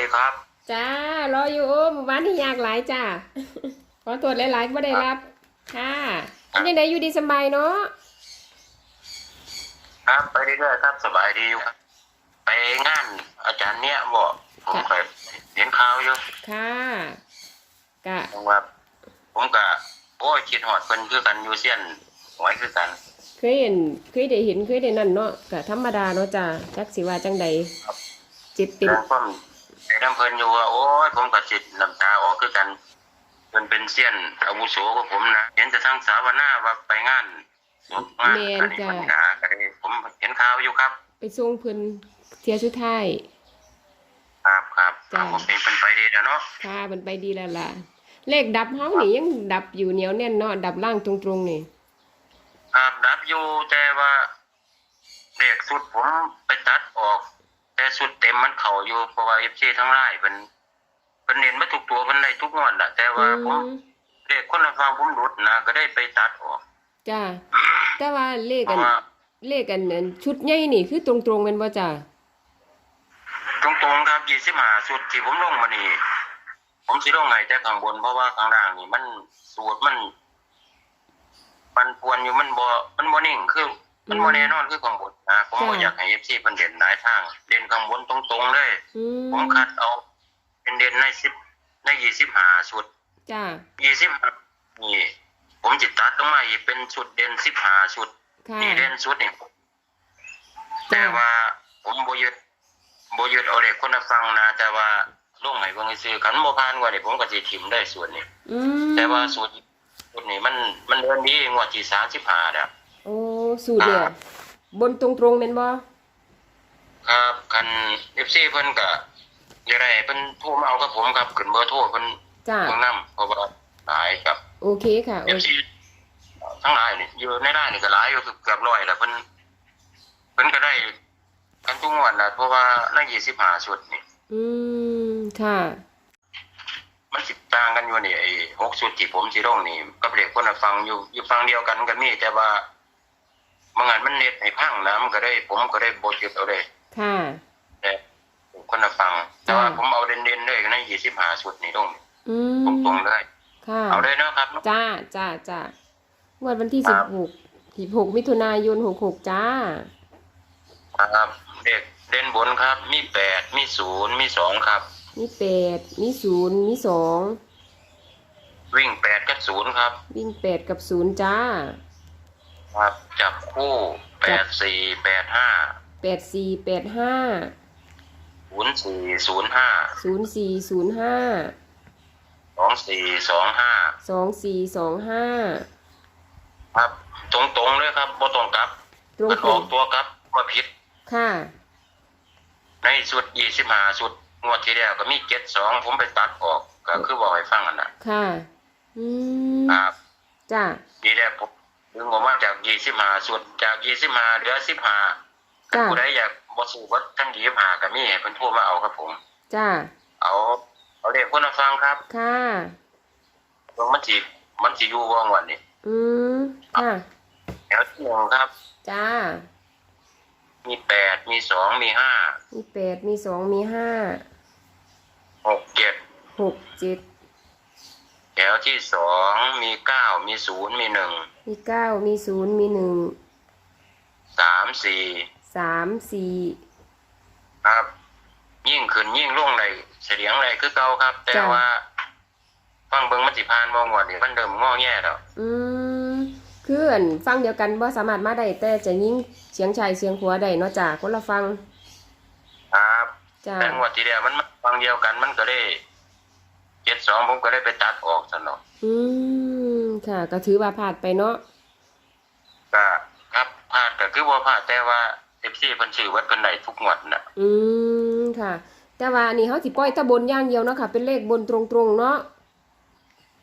ดีครับ จ้ารออยู่โอ้หมู่บ้านที่ยากหลายจ้าขอตรวจหลายๆไม่ได้รับ ค่ะเป็นยังไงอยู่ดีสบายเนาะครับไปเรื่อยๆครับสบายดีอยู่ครับไปงานอาจารย์เนี่ยบอกผมเคยเห็นข่าวอยู่ค่ะกะผมว่าผมก็โอ้ยคิดหอดเพิ่นคือกันอยู่เซียนหวยคือกัน เคยเห็นเคยได้เห็นเคยได้นั่นเนาะกะธรรมดาเนาะจ้าจักสิว่าจังใดจิตเป็นแล้ว ก็ไอ้น้ำเพิ่นอยู่ว่าโอ้ยผมก็สิน้ำตาออกคือกันเพิ่นเป็นเซียนอาวุโสของผมนะเห็นแต่ทั้งสาวนาว่าไปงานงานอันนี้ปัญหาก็ได้ผมเห็นข่าวอยู่ครับ ไปส่งเพิ่นเทียสุดท้ายครับครับจ้ะผมเป็นเป็นไปดีแล้วเนาะค่ะมันไปดีแล้วล่ะ เลขดับเฮานี่ยังดับอยู่เหนียวแน่นเนาะดับล่างตรงๆนี่ครับรับอยู่แต่ว่าเด็กสุดผมไปตัดออก แต่สุดเต็มมันเข่าอยู่เพราะว่าเอฟซีทั้งไล่เป็นเป็นเน้นมาทุกตัวเป็นในทุกงวดแหละแต่ว่าผมอืมเด็กคนละฟังผมหลุดนะก็ได้ไปตัดออกจ้าแต่ว่าเลขเพกันราะว่าเลขกันนั้นชุดใหญ่นี่คือตรงๆกันบ่จ้าตรงๆครับยี่สิบห้าสุดที่ผมลงมานี่ผมสิลงไงแต่ข้างบนเพราะว่าข้างล่างนี่มันสูตรมัน มันปวนอยู่มันบ่มันบ่นิ่งคือ มันบ่แน่นอนคือข้างบนนะผมบ่อยากให้เอฟซีเพิ่นเด่นหลายทาง เด่นข้างบนตรงๆเลยอืมผมคัดเอา เป็นเด่นในสิบในยี่สิบห้าชุดจ้ายี่สิบนี่ ผมจิตตัดลงมาอีกเป็นชุดเด่นสิบห้าชุดค่ะนี่เด่นชุดนี่จ้าแต่ว่าผมบ่ยึดบ่ยึดเอาเด็กคนละฟังนะ แต่ว่าลงให้เบิ่งซื้อขันบ่ผ่านกว่านี่ผมก็สิถิ่มได้ส่วนนี้อืมแต่ว่าสูตรชุดนี้มันมันเดินดีงวดที่35แล้วโอ้สูตรเนี่ยบนตรงๆแม่นบ่ครับคัน FC เพิ่นก็อยากได้เพิ่นโทรมาเอากับผมครับขึ้นเบอร์โทรเพิ่นจ้าเพิ่นนำเพราะว่าหลายครับ โอเคค่ะเอโอฟซีทั้งหลายนี่อยู่ในได้นี่ก็หลายอยู่เกือบร้อยแล้วเพิ่นเพิ่นก็ได้กันทุกงวดนะเพราะว่าในยี่สิบห้าชุดนี่ อืมค่ะมันสิต่างกันอยู่นี่ไอ้หกชุดที่ผมสิลงนี่กับเด็กคนละฟังอยู่อยู่ฟังเดียวกันก็มีแต่ว่า บางงานมันเน็ตให้พังนะมันก็ได้ ผมก็ได้บทเก็บเอาเลยค่ะแต่คนละฟัง แต่ว่าจ้าผมเอาเด่นๆเลยในยี่สิบห้าชุดนี่ลงอืตมรงๆเลยค่ะเอาเลยเนาะครับจ้าจ้าจ้างวดวันที่ครัสิบบหกสิบหกมิถุนายนหกหกจ้าครับเด็กเด่นบนครับ มีแปดมีศูนย์มีสองครับ มีแปดมีศูนย์มีสองวิ่งแปดกับศูนย์ครับ วิ่งแปดกับศูนย์จ้า ครับจับคู่แปดสี่แปดห้าแปดสี่แปดห้าศูนย์สี่ศูนย์ห้าศูนย์สี่ศูนย์ห้าสองสี่สองห้าสองสี่สองห้าครับ ตรงตรงๆเลยครับบ่ตรงกลับตรงมันตอรองกตัวกลับมาผิดค่ะ ในสุดยี่สิบห้าสุดงวดที่แล้วก็มีเจ็ดสองผมไปตัดออกก็คือบอกให้ฟังอันน่ะค่ะ อืมครับจ้านี่แหละผม ดึงออกมาจากยี่สิบห้าสุดจากยี่สิบห้าเหลือสิบห้าจ้าผู้ใดอยากบ่สู้วัดทั้งยี่สิบห้าก็มีให้เพิ่นโทรมาเอาครับผม จ้า เอาเอาเด็กคนละฟังครับ ค่ะเบิ่งมันสิมันสิอยู่ว่างวันนี้ อืมค่ะแถวที่หนึ่งครับ จ้า มีแปดมีสองมีห้า มีแปดมีสองมีห้า หกเจ็ด หกเจ็ด แถวที่สองมีเก้ามีศูนย์มีหนึ่ง มีเก้ามีศูนย์มีหนึ่งสามสี่สามสี่ครับ ยิ่งขึ้นยิ่งล่วงเลยเสียงเลยคือเก่าครับ แต่ว่า ฟังเบิ้งมันสิพานมองว่านี่มันเริ่มงอแง่แล้วอืมคืออันฟังเดียวกันว่าสามารถมาได้แต่จะยิ่งเสียงชายเสียงผัวได้เนาะจ้าคนละฟัง ครับจ้าแต่งวดที่แล้วมันมันฟังเดียวกันมันก็ได้เจ็ดสองผมก็ได้ไปตัดออกซะเนาะอืม ค่ะ ก็ถือว่าผ่านไปเนาะก็ครับพลาดก็คือว่าพลาดแต่ว่าเอฟซีเพิ่นชื่อวัดเพิ่นได้ทุกงวดน่ะ อืมค่ะ แต่ว่าอันนี่เขาสิปล่อยแตะบนอย่างเดียวเนาะค่ะ เป็นเลขบนตรงๆเนาะ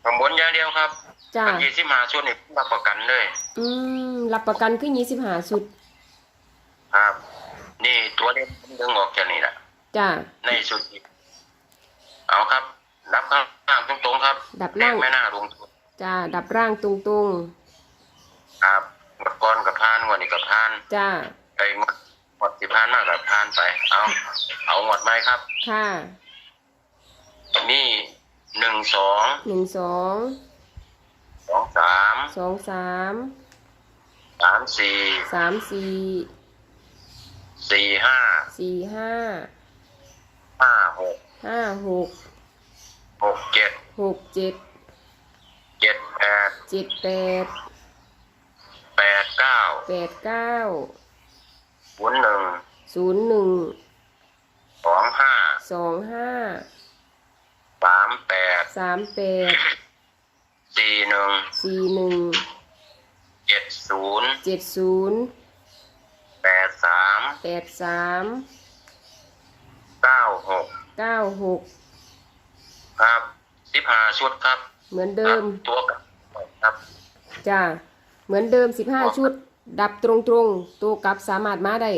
ข้างบนอย่างเดียวครับจ้าอันยี่สิบห้าชุดนี่ผมรับประกันเลยอืมรับประกันคือยี่สิบห้าสุดครับ นี่ตัวเล็กดึงออกจากนี่แหละจ้าในสุดนี้เอาครับนับข้างล่างตรงๆครับดับเลล่าขงไม่น่าลงทุน จ้าดับร่างตรงครับงวดก้อนกับพานงวดนี้กับพานๆจ้าไอ้งวดงวดที่พานมากกับพานไป เอาเอางวดไหมครับค่ะมีหนึ่งสองหนึ่งสองสองสามสองสามสามสี่สามสี่สี่ห้าสี่ห้าห้าหกห้าหกหกเจ็ดหกเจ็ดเจ็ดแปด เจ็ดแปดแปดเก้าแปดเก้าศูนย์หนึ่งศูนย์หนึ่งสองห้าสองห้าสามแปดสามแปดสี่หนึ่งสี่หนึ่งเจ็ดศูนย์เจ็ดศูนย์แปดสามแปดสามเก้าหกเก้าหกครับสิบห้าชุดครับ เหมือนเดิมครับตัวกับครับ จ้า เหมือนเดิมสิบห้าชุด ดับตรงตรงๆตัวกลับสามารถมาได้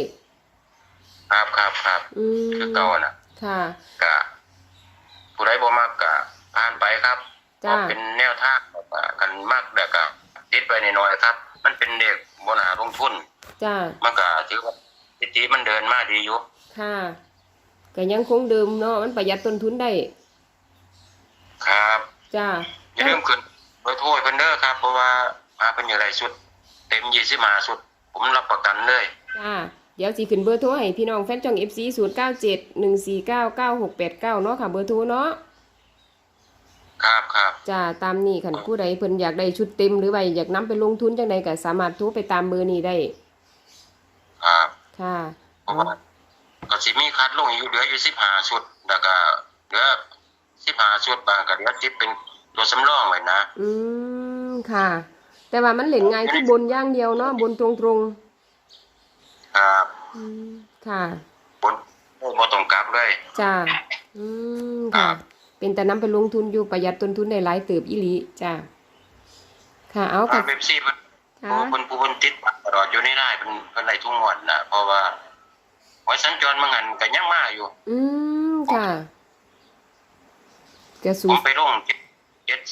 ครับครับครับอืมคือเก่าน่ะ ค่ะกะผู้ใดบ่มากกะผ่านไปครับจ้าก็เป็นแนวทางกะกันมากแล้วก็ติดไปน้อยๆครับ มันเป็นเด็กบนาลงทุนจ้ามันก็ถือว่าทิศมันเดินมาดีอยู่ค่ะก็ยังคงเดิมเนาะมันประหยัดต้นทุนได้ ครับ จ้าอย่าลืมขึ้น เบอร์โทรให้เพิ่นเด้อครับ เพราะว่ามาเพิ่นอย่างไรสุด เต็มยี่สิบมาสุด ผมรับประกันเลยจ้าเดี๋ยวสิขึ้นเบอร์โทรให้พี่น้องแฟนจ่อง FC 0 9 7 1 4 9 9 6 8 9เนาะค่ะเบอร์โทรเนาะครับครับจ้าตามนี้คันผู้ใดเพิ่นอยากได้ชุดเต็มหรือว่าอยากนํไปลงทุนจังใดก็สามารถโทรไปตามเบอร์นี้ได้ ครับค่ะเพราะว่าก็สิมีคัดลงอยู่เหลืออยู่สิบห้าชุดแล้วก็เหลือสิบห้าชุดบางก็เหลือจิบเป็น ตัวสำรองไว้นะอืมค่ะ แต่ว่ามันเล่นง่ายที่บนอย่างเดียวเนาะบนตรงครับๆอืมค่ะบนบ่ต้องกลับเลยจ้าอืมครัค่ะบเป็นแต่นํไปลงทุนอยู่ประหยัดต้นทุนได้หลายเติบอีหลีจ้าค่ะเอาครัค่ะบเบปซี่เพิ่นค่ะผู้เพิ่นผู้เพิ่นติดตลอดอยู่ในได้เพิ่นเพิ่นไล่ทุกงวดน่ะเพราะว่าไว้สัญจรมาหันก็ยังมาอยู่ อืมค่ะกระสูผมไปลงเจ็ด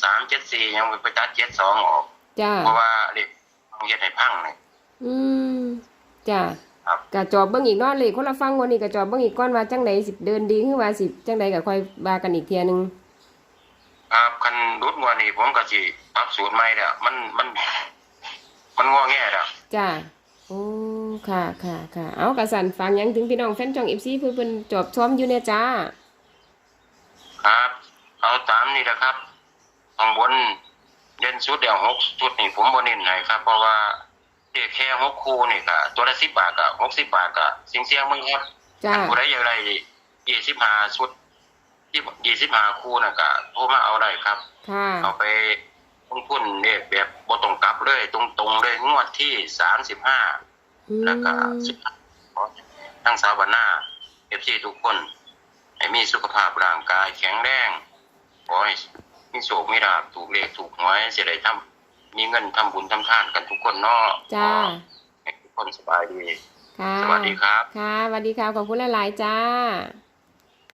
สามเจ็ดสี่ยังไปตัดเจ็ดสองออกจ้าเพราะว่าเลขเฮ็ดให้พังนี่อืมจ้าครับกะจอบเบิ่งอีกเนาะเลยคนละฟังวันนี้กะจอบเบิ่งอีกก้อนว่าจังใดสิเดินดีขึ้นว่าสิจังใดก็ค่อยว่ากันอีกเทียหนึงครับคันรุดงวดนี้ผมก็สิปรับสูตรใหม่แล้วมันมันมันงอแงแล้วจ้าโอ้ค่ะค่ะค่ะเอากระสันฟังหยังถึงพี่น้องแฟนจ่อง FC เพื่อเพิ่นจอบซ้อมอยู่เนี่ยจ้า ครับ เอาตามนี่แหละครับ ข้างบนเด่นสุดเดียวหกชุดนี่ผมบ่เน้นให้ครับ เพราะว่าเด็กแค่หกคู่นี่ก็ตัวละสิบบาทก็หกสิบบาทก็เสียงเสียงๆมึงครับจ้าผู้ใดอยากได้ยี่สิบห้าชุดยี่สิบห้าคู่น่ะก็โทรมาเอาได้ครับค่ะเอาไปลงทุนเนี่ยแบบบ่ต้องกลับเลย ตรงๆเลยงวดที่สามสิบห้าอืมแล้วก็สุดท้ายขอทั้งสาวบรรณาเอฟซีทุกคน ให้มีสุขภาพร่างกายแข็งแรงขอให้ มีโศกมีลาภถูกเลขถูกหวยเสียได้ทำมีเงินทำบุญทำทานกันทุกคนเนาะจ้าให้ทุกคนสบายดี ค่ะสวัสดีครับ ค่ะสวัสดีค่ะขอบคุณหลายๆจ้า